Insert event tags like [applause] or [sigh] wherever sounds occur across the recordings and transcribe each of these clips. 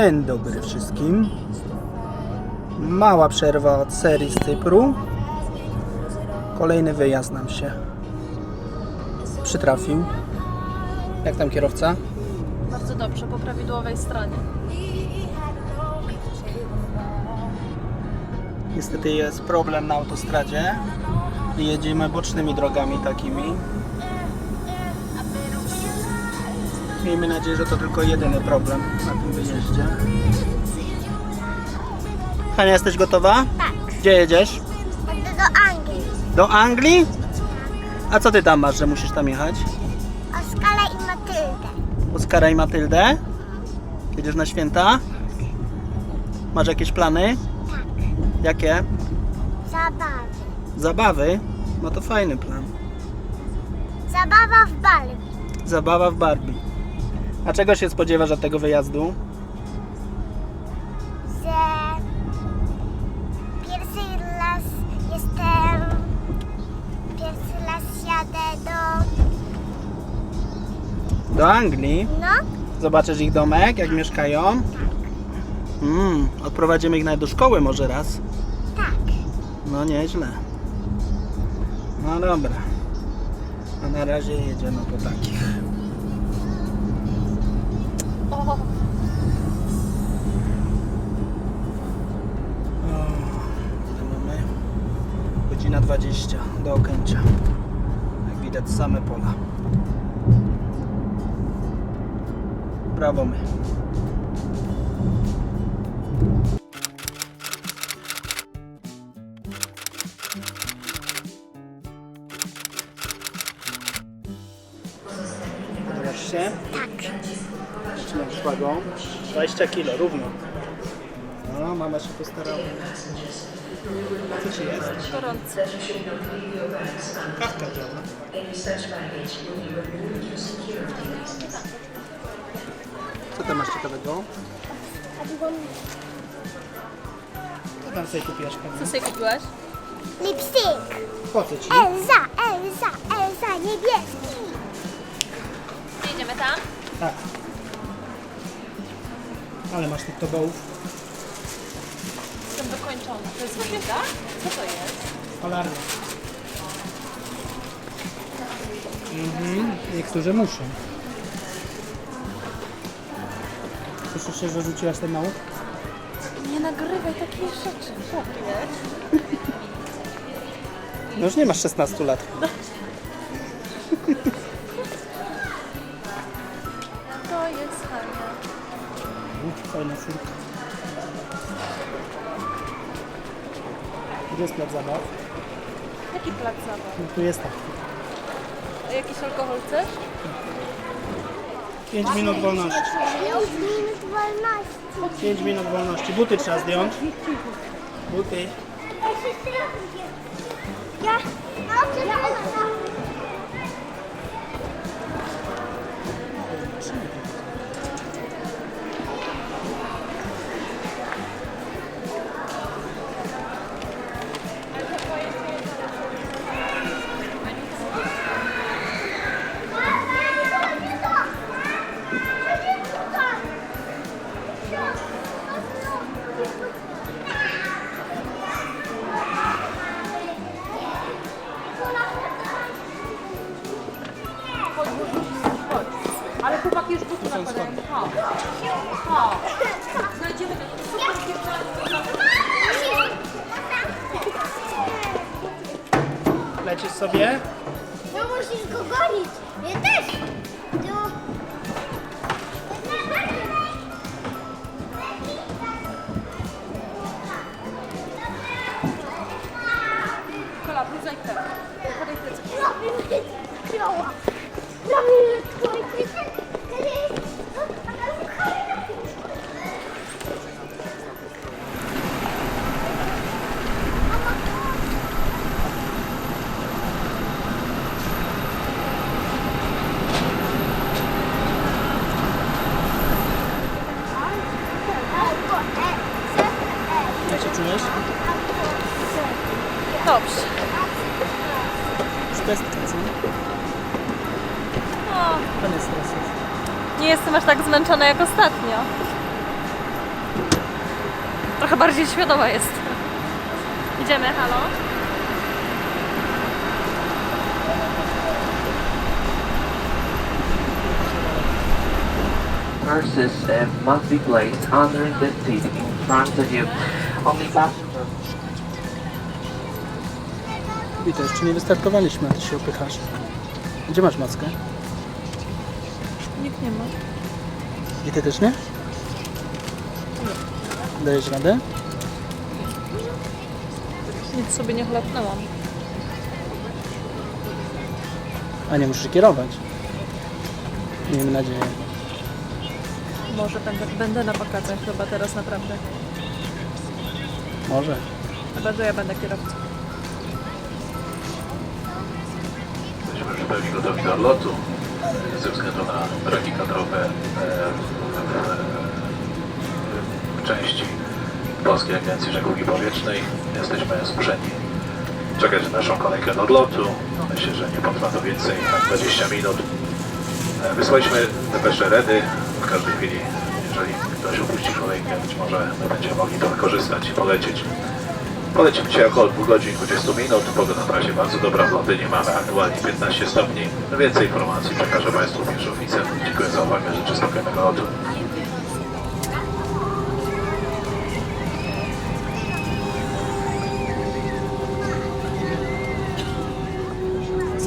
Dzień dobry wszystkim. Mała przerwa od serii z Cypru. Kolejny wyjazd nam się przytrafił. Jak tam kierowca? Bardzo dobrze, po prawidłowej stronie. Niestety jest problem na autostradzie. Jedziemy bocznymi drogami takimi. Miejmy nadzieję, że to tylko jedyny problem na tym wyjeździe. Hania, jesteś gotowa? Tak. Gdzie jedziesz? Do Anglii. Do Anglii? A co ty tam masz, że musisz tam jechać? Oskara i Matyldę. Oskara i Matyldę? Jedziesz na święta? Masz jakieś plany? Tak. Jakie? Zabawy. Zabawy? No to fajny plan. Zabawa w Barbie. Zabawa w Barbie. A czego się spodziewasz od tego wyjazdu? Że pierwszy raz jestem... Pierwszy raz jadę do... Do Anglii? No? Zobaczysz ich domek, jak mieszkają? Mm, odprowadzimy ich nawet do szkoły może raz. Tak. No nieźle. No dobra. A na razie jedziemy po takich. 20 do Okęcia. Jak widać same pola. Brawo my. Podobasz? Tak. Trzymam szpagą. 20 kilo, równo. No, mama się postarała. Co ci jest? gorący. Kawka działa. Co tam masz ciekawego? Co tam sobie kupiłaś, Co Kamil? sobie kupiłaś? Lipstick. Po co ci? Elza, Elza, Elza, niebieski. Jedziemy tam? Tak. Ale masz tych tobołów. To jest woda? Co to jest? Polarne. Mhm. Niektórzy muszą. Cieszysz się, że rzuciłaś ten nauk? Nie nagrywaj takich rzeczy. Chłopie. No już nie masz 16 lat. To jest. U, Fajna furka. Gdzie jest plac zabaw? Jaki plac zabaw? No tu jest tak. A jakiś alkohol chcesz? 5 minut wolności. 5 minut wolności. 5 minut wolności. Buty trzeba zdjąć. Buty. Ja, no, ja, Ale sobie? No musisz go gonić. Ja też. Zmęczona jak ostatnio. Trochę bardziej świadoma jest. Idziemy, halo? Nurses must be placed under the seat in front of you. Only passengers. I to jeszcze nie wystartowaliśmy, a ty się opychasz. Gdzie masz maskę? Nikt nie ma. I ty też nie? Dajesz radę? Nic sobie nie chlapnęłam. A nie musisz kierować. Miejmy nadzieję. Może będę, będę na wakacjach chyba teraz naprawdę. Może. Chyba, że ja będę kierowcą. Jesteśmy już w pełni gotowi do odlotu ze względu na braki kadrowe Polskiej Agencji Żeglugi Powietrznej. Jesteśmy zmuszeni czekać na naszą kolejkę do odlotu. Myślę, że nie potrwa to więcej jak 20 minut. E, Wysłaliśmy depesze Redy. W każdej chwili, jeżeli ktoś opuści kolejkę, być może my będziemy mogli to wykorzystać i polecieć. Polecimy dzisiaj około 2 godzin 20 minut. Pogoda na razie bardzo dobra w Londynie. Mamy aktualnie 15 stopni. Więcej informacji przekażę Państwu pierwszy oficer. Dziękuję za uwagę. Życzę spokojnego lotu.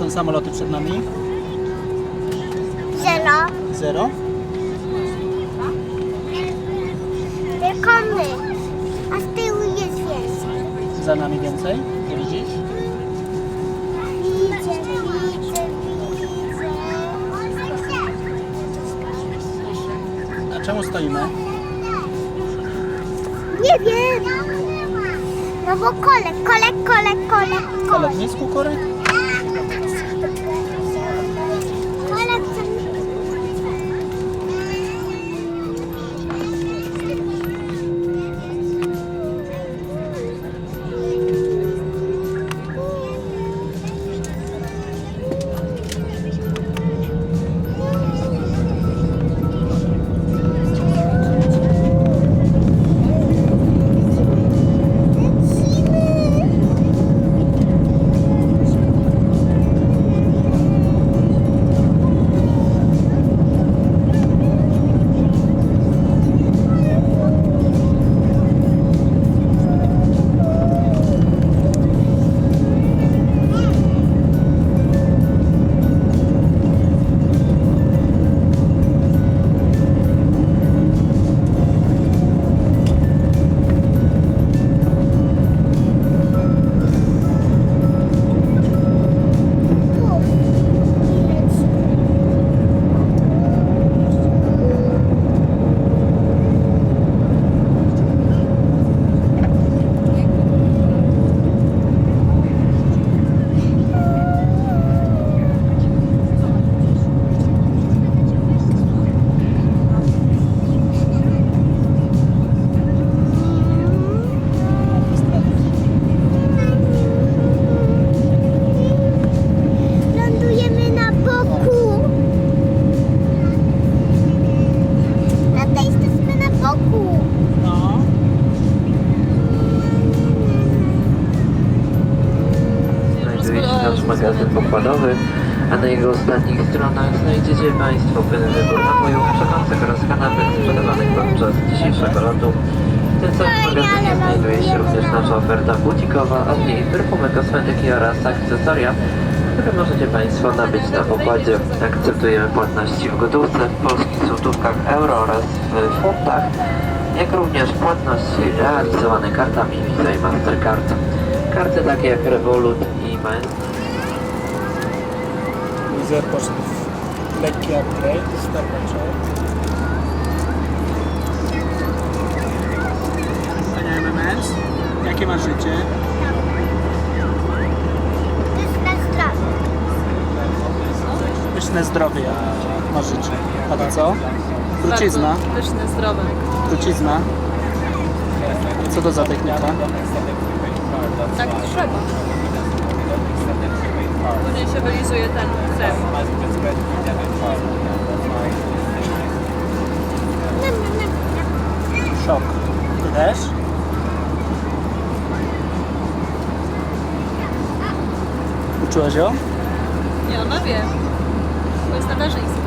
Są samoloty przed nami? Zero. Zero? Tylko my. A z tyłu jest więcej. Za nami więcej? Nie widzisz? Widzę, widzę, widzę. A czemu stoimy? Nie wiem. No bo kolek, kolek, kolek, kolek, kolek. lotnisku korek? Oraz akcesoria, które możecie Państwo nabyć na pokładzie. Akceptujemy płatności w gotówce, w polskich złotówkach, euro oraz w funtach, jak również płatności realizowane kartami Visa i Mastercard. Karty takie jak Revolut i Maestro Widzę poszedł w lekki upgrade. Panie MMS, jakie masz życie? pyszne zdrowie na życzę. A to co? Trucizna. Bardzo pyszne, zdrowe. Trucizna. Co to za technika? Tak trzeba. Później się wylizuje ten krem. Szok. Ty też? Uczyłaś ją? Nie, ona wie. To jest tatarzyńska.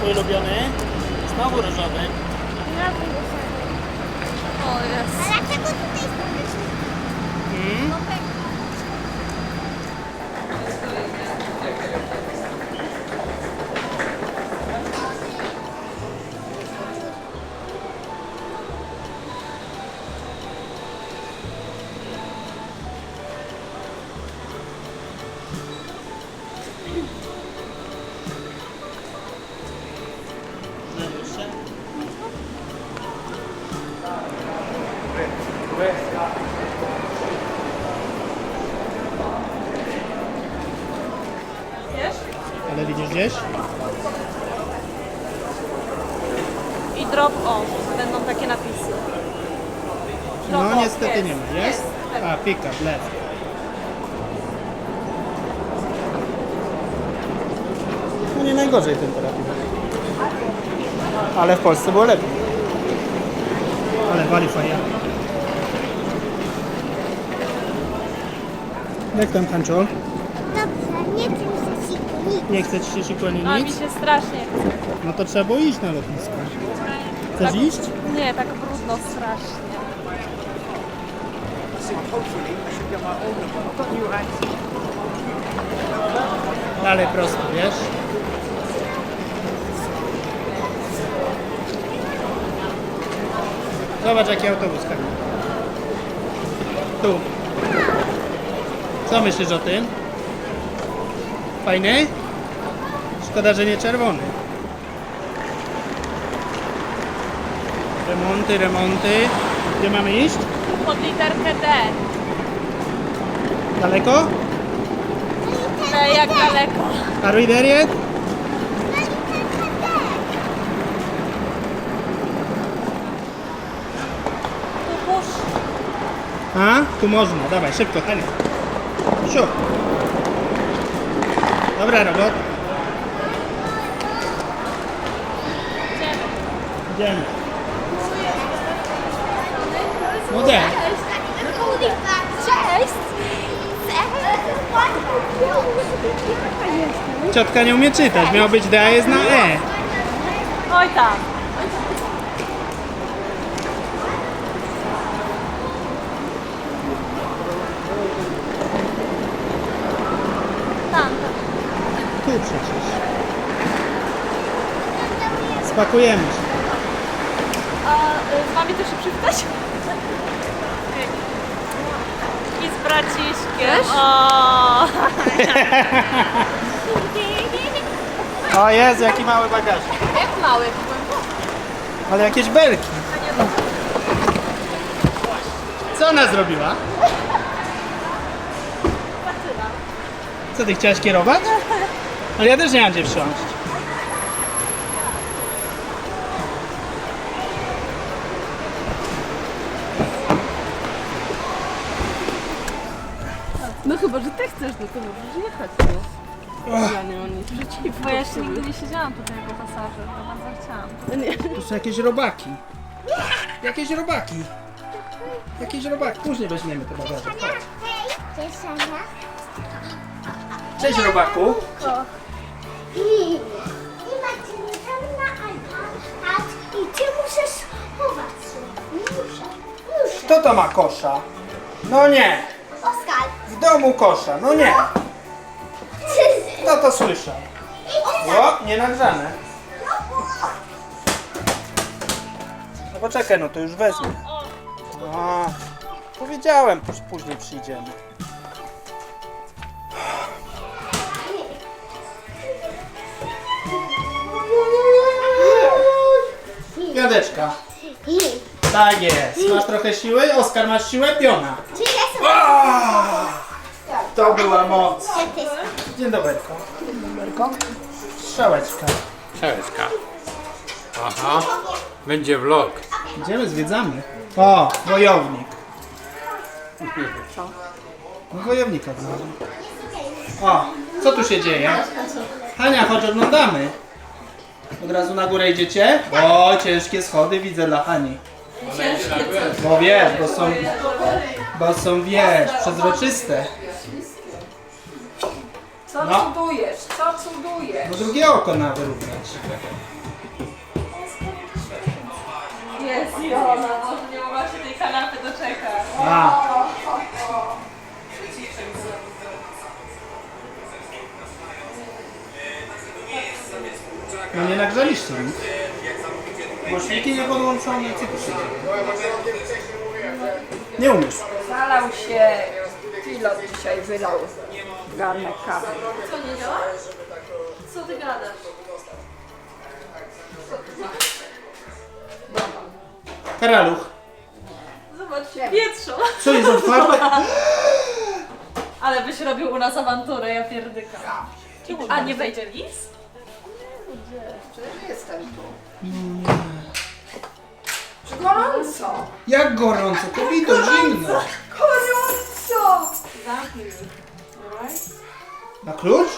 Twój ulubiony? Znowu różowy. Znowu różowy. O, jest. A dlaczego tutaj jest Hmm? Gdzieś? I drop on. Będą takie napisy. No Drop off, niestety nie ma. Jest? A, pick up, left. No nie najgorzej temperatura. Ale w Polsce było lepiej. Ale wali fajnie. Jak tam Pancho? Dobrze, nie tym się siku, Nie chce ci się szykłanie A mi się strasznie chce. No to trzeba było iść na lotnisko. Chcesz iść? Nie, tak brudno strasznie. Dalej prosto, wiesz? Zobacz jaki autobus tam. Tu. Co myślisz o tym? Fajny? Szkoda, że nie czerwony. Remonty, remonty. Gdzie mamy iść? Pod literkę D. Daleko? D jak daleko. Are we there yet? A? Tu można. Dawaj, szybko, Hania. Siu. Dobra robota. Idziemy. No de. Cześć! Ciotka nie umie czytać. Miał być D, a jest na E. Oj. Tam. Tu przecież. Spakujemy się. Y, z wami też się przywitać? I z braciszkiem. O. O jest, jaki mały bagaż. Jak mały. Ale jakieś belki. Co ona zrobiła? Co ty chciałaś kierować? Ale ja też nie mam gdzie wsiąść. Chyba, że ty chcesz, no to możesz jechać, no. Ja nie mam nic przeciwko. Bo ja jeszcze nigdy nie siedziałam tutaj jako pasażer, to bardzo chciałam. No nie. Tu są jakieś robaki. Jakieś robaki. Jakieś robaki. Później weźmiemy te bagaże. Cześć, Ania. Cześć robaku. I, i Marcin, tam na iPad i ty musisz chować się. Muszę, muszę. Kto to ma kosza? No nie. Oskar. W domu kosza. No nie. Kto to słyszał? O, nie nagrzane. No poczekaj, no to już wezmę. A, powiedziałem, póź- później przyjdziemy. Piąteczka. Tak jest. Masz trochę siły? Oskar, masz siłę? Piona. Czy ja sobie... To była moc. Dzień dobryko. Dzień dobryko. Strzałeczka. Czeska. Aha, będzie vlog. Idziemy, zwiedzamy. O, wojownik. No wojownika znalazłem. O, co tu się dzieje? Hania, chodź oglądamy. Od razu na górę idziecie? O, ciężkie schody widzę dla Hani. Bo wiesz, bo są, bo są, wiesz, przezroczyste. Co No. cudujesz? Co cudujesz? No drugie oko na wyrównać. Jest Jona, może nie mogła się tej kanapy doczekać. A. No nie nagrzaliście nic. Głośniki nie podłączone, co tu się dzieje? Nie umiesz. Zalał się, pilot dzisiaj wylał garnek kawy. Co nie działa? Co ty gadasz? Karaluch, Zobacz, wietrzą. co jest otwarte? [laughs] Ale byś robił u nas awanturę, ja pierdyka. A nie wejdzie lis? Jestem tu. Gorąco! Jak gorąco, kobito, zimno. Gorąco! Na klucz?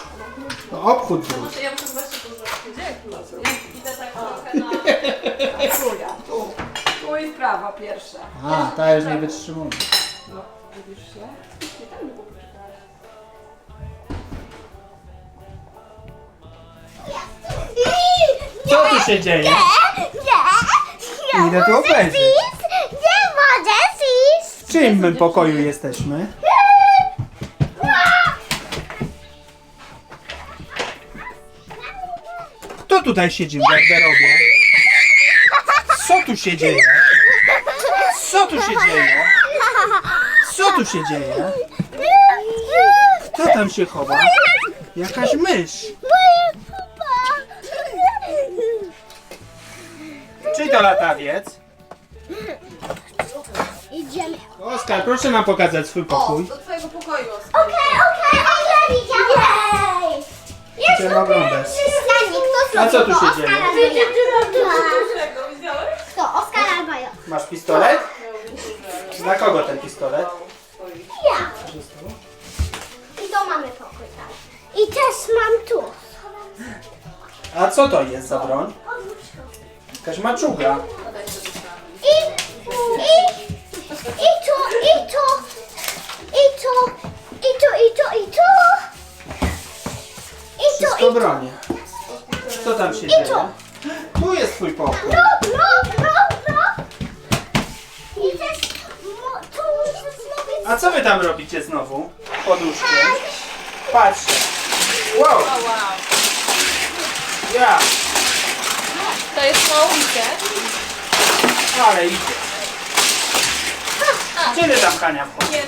No obchód zrób. Może ja muszę zobaczyć, to zrobić. Gdzie klucz? Ja idę tak trochę na... Tu. Tu i w prawo pierwsze. A, ta już nie wytrzymuje. Widzisz się? Co tu się dzieje? Nie, nie. Idę tu obejrzeć. Nie możesz iść. W czyim my pokoju jesteśmy? Kto tutaj siedzi w garderobie? Co tu się dzieje? Co tu się dzieje? Co tu się dzieje? Kto tam się chowa? Jakaś mysz. Latawiec? Idziemy. Oskar, proszę nam pokazać swój pokój. Do twojego pokoju, Oskar. Okej, okej, okej, widziałem. Jest Chcemy oglądać. przystanik. Kto A co tu się Oskar dzieje? albo ja? Czego, widziałeś? To Oskar albo ja. Masz pistolet? Dla kogo ten pistolet? Ja. I to mamy pokój, tak. I też mam tu. A co to jest za broń? Jakaś maczuga. I, i, i tu, i tu, i tu, i tu, i tu, i tu. I Wszystko i tu. bronie. Co tam się dzieje? to. Tu jest twój pokój. No, no, no, no. I też mo- tu muszę znowu... A co wy tam robicie znowu? Pod łóżkiem? Patrzcie. Wow! Ja! To jest na ulicę. Ale idzie. Gdzie ty tam Hania wchodzi? Nie,